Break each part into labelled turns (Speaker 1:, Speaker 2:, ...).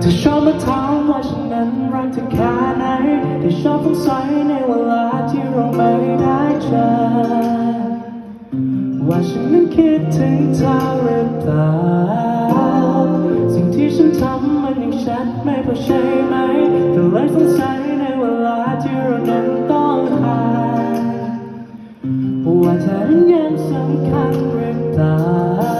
Speaker 1: เธอชอบมาถามว่าฉันนั้นรักเธอแค่ไหนเธอชอบสงสัยในเวลาที่เราไม่ได้เจอว่าฉันนั้นคิดถึงเธอหรือเปล่าสิ่งที่ฉันทำมันยังชัดไม่พอใช่ไหมเธอเลยสงสัยในเวลาที่เรานั้นต้องหายว่าเธอนั้นยังสำคัญหรือเปล่า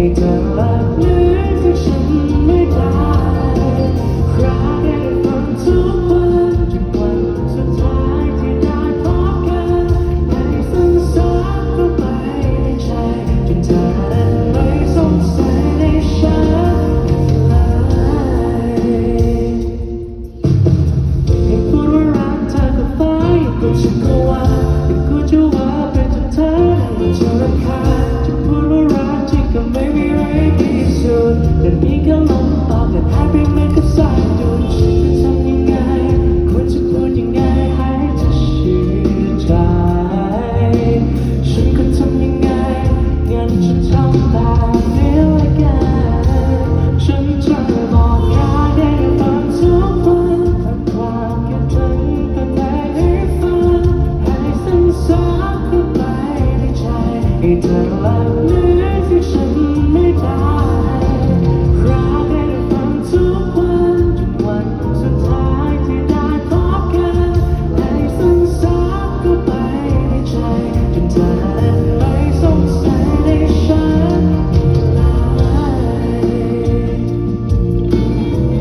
Speaker 1: ให้เธอละเหมือนกัฉันไม่ได้รักให้ฟังทุกวันจนวันสุดท้ายที่ได้พบกันให้ซึมซับเข้าไปในใจนเธอนั้นไม่สงสัยในฉันเลยให้พูดว่ารักเธอก็ไปกับฉันก็ว่าแต่กูจะว่าไปจนเธอจะรำคาญ ชุดแต่มีก็ลงตอบแต่หายไปไหมก็สายดุนจะทำยังไงควรจะพูดยังไงให้เธอชื่อใจฉันก็ทำยังไงงั้นฉันทำตาม